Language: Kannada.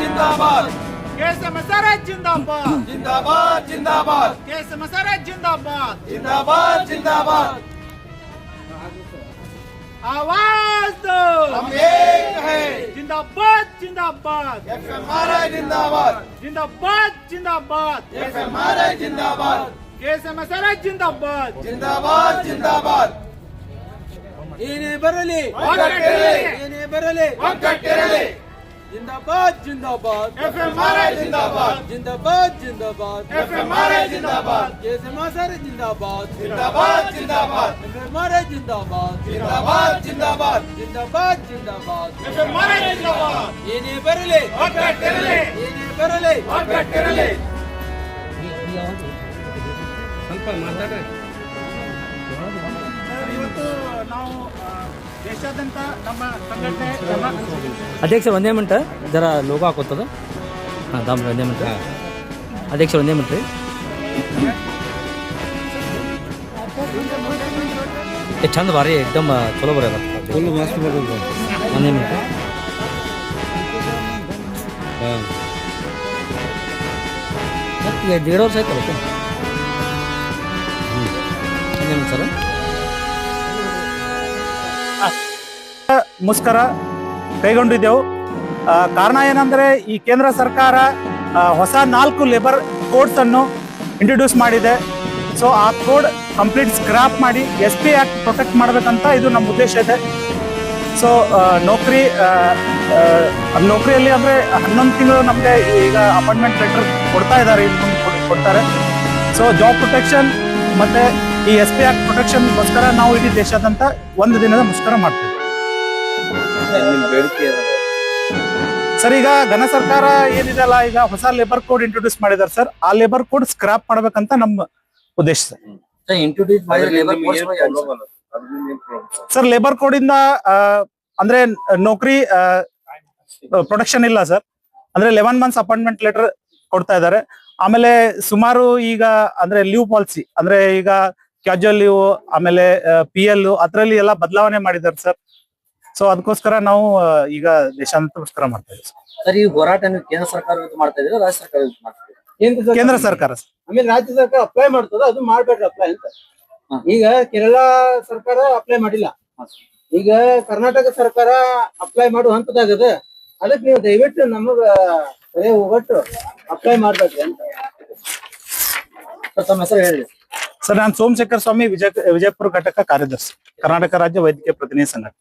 ಜಿಂದಾಬಾದ್ ಕೇಸ ಮಸಾರೆ ಜಿಂದಾಬಾದ್ ಜಿಂದಾಬಾದ್ ಜಿಂದಾಬಾದ್ ಕೇಸ ಮಸಾರೆ ಜಿಂದಾಬಾದ್ ಜಿಂದಾಬಾದ್ ಜಿಂದಾಬಾದ್ आवाज दो हम एक है जिंदाबाद जिंदाबाद एफएमआरआई जिंदाबाद जिंदाबाद जिंदाबाद एफएमआरआई जिंदाबाद ಕೇಸ ಮಸಾರೆ ಜಿಂದಾಬಾದ್ जिंदाबाद जिंदाबाद ಏನೇ ಬರಲಿ ಒಗ್ಗಟ್ಟಿರಲಿ. ಏನೇ ಬರಲಿ ಒಗ್ಗಟ್ಟಿರಲಿ ಜಿಂದಾಬಾದ್ ಜಿಂದಾಬಾದ್ एफएमआरआई जिंदाबाद ಜಿಂದಾಬಾದ್ ಜಿಂದಾಬಾದ್ एफएमआरआई जिंदाबाद ಕೇಸ ಮಸಾರೆ ಜಿಂದಾಬಾದ್ जिंदाबाद जिंदाबाद ಮಸಾರೆ ಜಿಂದಾಬಾದ್ जिंदाबाद जिंदाबाद ಜಿಂದಾಬಾದ್ ಜಿಂದಾಬಾದ್ एफएमआरआई जिंदाबाद ಏನೇ ಬರಲಿ ಒಗ್ಗಟ್ಟಿರಲಿ ಏನೇ ಬರಲಿ ಒಗ್ಗಟ್ಟಿರಲಿ ಇವತ್ತು ನಾವು ಆ, ದೇಶಾದ್ಯಂತ ನಮ್ಮ ಸಂಘಟನೆ ನಮ್ಮ ಅಧ್ಯಕ್ಷರು ಒಂದೇ ಮಿನಿಟ್ ಜರ ಲೋಗೋ ಹಾಕೋತದ? ಹಾಂ ದಾಮ್ ಒಂದೇ ಮಿನಿಟ್ ಅಧ್ಯಕ್ಷ ಒಂದೇ ಮಿನಿಟ್ ರೀ. ಏ ಚಂದ ಬಾರಿ ಎಕ್ದಮ್ ಚಲೋ ಬರೋದ ಫುಲ್ ಮಸ್ತ್ ಬರ್ತದೆ ಒಂದೇ ಮಿನಿಟ್ ಹಾಂ. ಮತ್ತೆ ದೇಡ್ ವರ್ಷ ಆಯ್ತಲ್ಲ ಸರ್ ಒಂದೇ ಮಿನಿಟ್ ಸರ್? ಮುಷ್ಕರ ಕೈಗೊಂಡಿದ್ದೆವು. ಕಾರಣ ಏನಂದರೆ ಈ ಕೇಂದ್ರ ಸರ್ಕಾರ ಹೊಸ ನಾಲ್ಕು ಲೇಬರ್ ಕೋಡ್ಸನ್ನು ಇಂಟ್ರೊಡ್ಯೂಸ್ ಮಾಡಿದೆ. ಸೊ ಆ ಕೋಡ್ ಕಂಪ್ಲೀಟ್ ಸ್ಕ್ರಾಪ್ ಮಾಡಿ ಎಸ್ ಪಿ ಆ್ಯಕ್ಟ್ ಪ್ರೊಟೆಕ್ಟ್ ಮಾಡಬೇಕಂತ ಇದು ನಮ್ಮ ಉದ್ದೇಶ ಇದೆ. ಸೊ ನೌಕರಿ ನೌಕರಿಯಲ್ಲಿ ಅಂದರೆ ಹನ್ನೊಂದು ತಿಂಗಳು ನಮಗೆ ಈಗ ಅಪಾಯಿಂಟ್ಮೆಂಟ್ ಲೆಟರ್ ಕೊಡ್ತಾ ಇದ್ದಾರೆ ಕೊಡ್ತಾರೆ. ಸೊ ಜಾಬ್ ಪ್ರೊಟೆಕ್ಷನ್ ಮತ್ತು ಈ ಎಸ್ ಪಿ ಆ್ಯಕ್ಟ್ ಪ್ರೊಟೆಕ್ಷನ್ಗೋಸ್ಕರ ನಾವು ಇಡೀ ದೇಶಾದ್ಯಂತ ಒಂದು ದಿನದ ಮುಷ್ಕರ ಮಾಡ್ತೀವಿ. ನಿಮ್ಮ ಬೇಡಿಕೆ ಏನದ? ಸರ್ ಈಗ ಘನ ಸರ್ಕಾರ ಏನಿದೆಲ್ಲ ಈಗ ಹೊಸ ಲೇಬರ್ ಕೋಡ್ ಇಂಟ್ರೊಡ್ಯೂಸ್ ಮಾಡಿದಾರೆ ಸರ್ ಆ ಲೇಬರ್ ಕೋಡ್ ಸ್ಕ್ರಾಪ್ ಮಾಡ್ಬೇಕಂತ ನಮ್ಮ ಉದ್ದೇಶ ಸರ್ ಇಂಟ್ರೊಡ್ಯೂಸ್ ಅದ್ರಿಂದ ನಿಮ್ಗೆ ಏನ್ problem ಅನ್ನೋದು? ಅದ್ರಿಂದ ಏನ್ problem? ಸರ್ ಲೇಬರ್ ಕೋಡ್ ಇಂದ ಆ, ಅಂದ್ರೆ ನೌಕರಿ ಪ್ರೊಡಕ್ಷನ್ ಇಲ್ಲ ಸರ್ ಅಂದ್ರೆ ಲೆವೆನ್ ಮಂತ್ಸ್ ಅಪಾಯಿಂಟ್ಮೆಂಟ್ ಲೆಟರ್ ಕೊಡ್ತಾ ಇದ್ದಾರೆ ಆಮೇಲೆ ಸುಮಾರು ಈಗ ಅಂದ್ರೆ ಲೀವ್ ಪಾಲಿಸಿ ಅಂದ್ರೆ ಈಗ ಕ್ಯಾಜುವಲ್ ಲೀವ್ ಆಮೇಲೆ ಪಿ ಎಲ್ ಅದರಲ್ಲಿ ಎಲ್ಲ ಬದಲಾವಣೆ ಮಾಡಿದ್ದಾರೆ ಸರ್ ಸೊ ಅದಕ್ಕೋಸ್ಕರ ನಾವು ಈಗ ದೇಶಾಂತರಗೋಸ್ಕರ ಮಾಡ್ತಾ ಇದ್ದೀವಿ. ಸರ್. ಸರ್ ಈ ಹೋರಾಟ ನೀವು ಕೇಂದ್ರ ಸರ್ಕಾರ ವಿರುದ್ಧ ಮಾಡ್ತಾ ಇದ್ರೆ ರಾಜ್ಯ ಸರ್ಕಾರ ವಿರುದ್ಧ ಮಾಡ್ತಾ ಇದ್ದೀರಾ? ಕೇಂದ್ರ ಸರ್ಕಾರ ಸರ್ ಆಮೇಲೆ ರಾಜ್ಯ ಸರ್ಕಾರ ಅಪ್ಲೈ ಮಾಡ್ತದ ಅದು ಮಾಡ್ಬೇಡ್ರಿ ಅಪ್ಲೈ ಅಂತ. ಹಾ. ಈಗ ಕೇರಳ ಸರ್ಕಾರ ಅಪ್ಲೈ ಮಾಡಿಲ್ಲ. ಹಾ. ಈಗ ಕರ್ನಾಟಕ ಸರ್ಕಾರ ಅಪ್ಲೈ ಮಾಡುವ ಹಂತದಾಗದ ಅದಕ್ಕೆ ನೀವು ದಯವಿಟ್ಟು ನಮಗ ಕರೆ ಹೋಗಟ್ಟು ಅಪ್ಲೈ ಮಾಡ್ಬೇಕ್ರಿ ಅಂತ. ಸರ್ ತಮ್ಮ ಹೆಸರು ಹೇಳಿ. ಸರ್ ನಾನು ಸೋಮಶೇಖರ ಸ್ವಾಮಿ ವಿಜಯ ವಿಜಯಪುರ ಘಟಕ ಕಾರ್ಯದರ್ಶಿ ಕರ್ನಾಟಕ ರಾಜ್ಯ ವೈದ್ಯಕೀಯ ಪ್ರತಿನಿಧಿ ಸಂಘಟನೆ